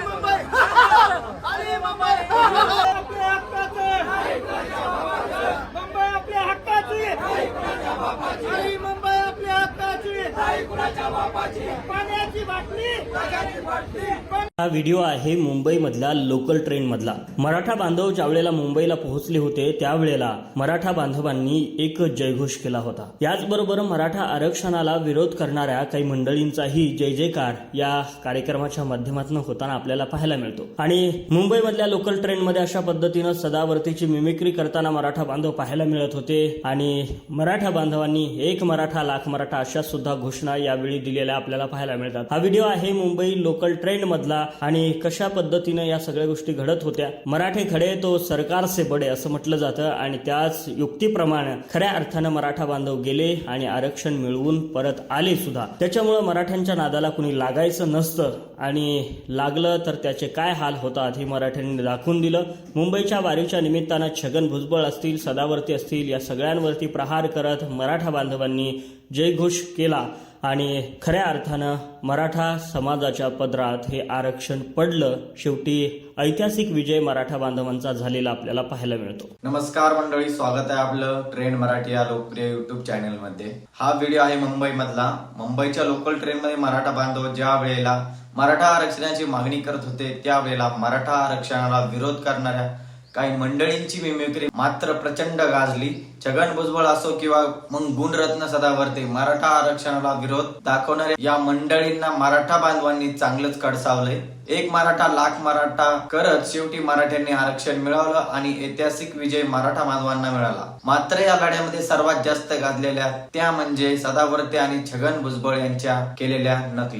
मुंबई! आली मुंबई! आपल्या हक्काचे! मुंबई आपल्या हक्काची! हा व्हिडिओ आहे मुंबईमधल्या लोकल ट्रेन मधला मराठा बांधव ज्या वेळेला मुंबईला पोहोचले होते त्यावेळेला मराठा बांधवांनी एक जयघोष केला होता. याचबरोबर मराठा आरक्षणाला विरोध करणाऱ्या काही मंडळींचाही जय जयकार या कार्यक्रमाच्या माध्यमातून होताना आपल्याला पाहायला मिळतो. आणि मुंबईमधल्या लोकल ट्रेन मध्ये अशा पद्धतीनं सदावर्तीची मिमिक्री करताना मराठा बांधव पाहायला मिळत होते. आणि मराठा बांधवांनी एक मराठा लाख मराठा अशा सुद्धा घोषणा यावेळी दिलेल्या आपल्याला पाहायला मिळतात. हा व्हिडिओ आहे मुंबई लोकल ट्रेंड मधला आणि कशा पद्धतीनं या सगळ्या गोष्टी घडत होत्या. मराठे खडे तो सरकार से बडे असं म्हटलं जातं. आणि त्याच युक्तीप्रमाणे खऱ्या अर्थानं मराठा बांधव गेले आणि आरक्षण मिळवून परत आले सुद्धा. त्याच्यामुळं मराठ्यांच्या नादाला कुणी लागायचं नसतं. आणि लागलं तर त्याचे काय हाल होतात हे मराठ्यांनी दाखवून दिलं. मुंबईच्या वारीच्या निमित्तानं छगन भुजबळ असतील सदावर्ती असतील या सगळ्यांवरती प्रहार करत मराठा बांधवांनी जयघोष केला. आणि खऱ्या अर्थानं मराठा समाजाच्या पदरात हे आरक्षण पडलं शेवटी ऐतिहासिक विजय मराठा बांधवांचा झालेला आपल्याला पाहायला मिळतो. नमस्कार मंडळी स्वागत आहे आपलं ट्रेन मराठी या लोकप्रिय युट्यूब चॅनलमध्ये. हा व्हिडिओ आहे मुंबई मधला मुंबईच्या लोकल ट्रेन मध्ये मराठा बांधव ज्या वेळेला मराठा आरक्षणाची मागणी करत होते त्यावेळेला मराठा आरक्षणाला विरोध करणाऱ्या काही मंडळींची मिमिक्री मात्र प्रचंड गाजली. छगन भुजबळ असो किंवा मग गुणरत्न सदावर्ते मराठा आरक्षणाला विरोध दाखवणाऱ्या या मंडळींना मराठा बांधवांनी चांगलंच कडसावलंय. एक मराठा लाख मराठा करत शेवटी मराठ्यांनी आरक्षण मिळवलं आणि ऐतिहासिक विजय मराठा बांधवांना मिळाला. मात्र या लढ्यामध्ये सर्वात जास्त गाजलेल्या त्या म्हणजे सदावर्ते आणि छगन भुजबळ यांच्या केलेल्या नकली.